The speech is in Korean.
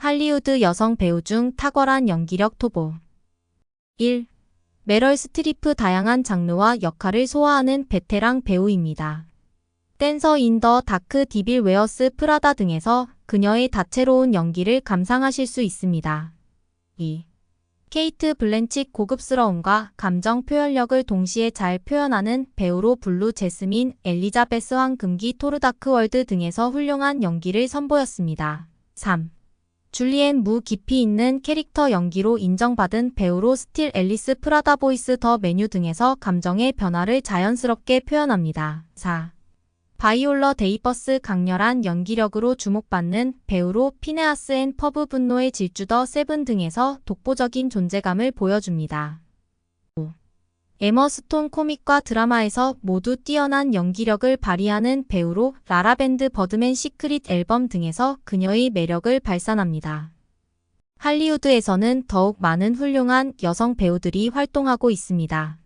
할리우드 여성 배우 중 탁월한 연기력 토보. 1. 메럴 스트리프 다양한 장르와 역할을 소화하는 베테랑 배우입니다. 댄서 인 더 다크 디빌 웨어스 프라다 등에서 그녀의 다채로운 연기를 감상하실 수 있습니다. 2. 케이트 블렌칫 고급스러움과 감정 표현력을 동시에 잘 표현하는 배우로 블루 제스민, 엘리자베스 황 금기 토르다크 월드 등에서 훌륭한 연기를 선보였습니다. 3. 줄리엔 무 깊이 있는 캐릭터 연기로 인정받은 배우로 스틸 앨리스 프라다 보이스 더 메뉴 등에서 감정의 변화를 자연스럽게 표현합니다. 4. 바이올러 데이버스 강렬한 연기력으로 주목받는 배우로 피네아스 앤 퍼브 분노의 질주 더 세븐 등에서 독보적인 존재감을 보여줍니다. 5. 에머 스톤 코믹과 드라마에서 모두 뛰어난 연기력을 발휘하는 배우로 라라밴드 버드맨 시크릿 앨범 등에서 그녀의 매력을 발산합니다. 할리우드에서는 더욱 많은 훌륭한 여성 배우들이 활동하고 있습니다.